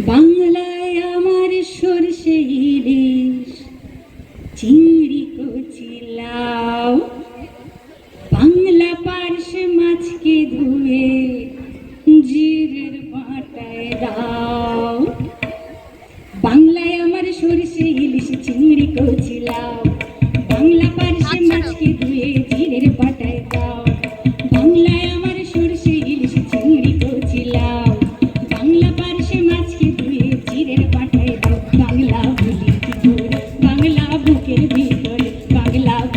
বাংলায় আমার সরষে ইলিশ, চিংড়ি কচি লাউ। বাংলা পার্শে মাছকে ধুয়ে জিরের বাটায় দাও। বাংলায় আমার সরষে ইলিশ, চিংড়ি কচি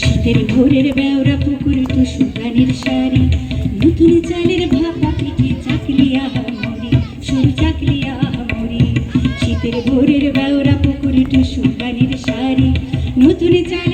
শীতের ভোরের বেওরা পুকুর টুসু গানের শাড়ি নতুন চালের ভাপা পিঠে চাকলিয়া মরি সরু চাকলিয়া মরি শীতের ভোরের বেওরা পুকুর টুসু গানের শাড়ি নতুন চালের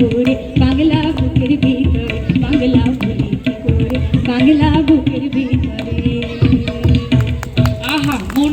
করে বাংলা বুকের ভিতরে বাংলা বলি কি করে বাংলা বুকের ভিতরে। আহা মন